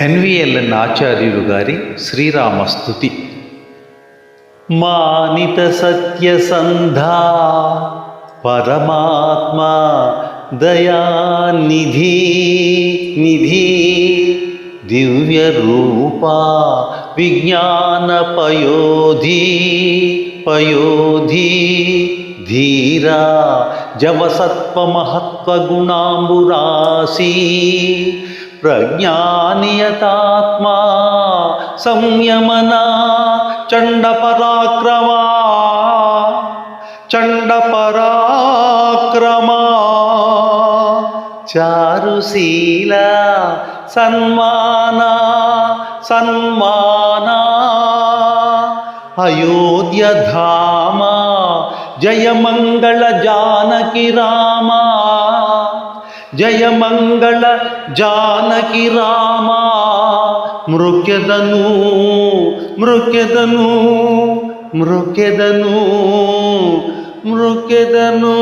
ఎన్విఎల్ఎన్ ఆచార్యులు గారి శ్రీరామస్తుతి. మానిత సత్యసంధా పరమాత్మా దయానిధి నిధి దివ్య రూపా విజ్ఞాన పయోధి పయోధి ధీరా జవసత్వ మహత్వ గుణాంబురాసి ప్రజ్ఞానియతాత్మా సంయమన చండ పరాక్రమా చండ పరాక్రమా చారుశీల సన్మాన సన్మాన అయోధ్య ధామ జయమంగళ జానకి రామా ಜಯ ಮಂಗಳ ಜಾನಕಿ ರಾಮ ಮೃಕೆದನು ಮೃಕೆದನು ಮೃಕೆದನು ಮೃಕೆದನು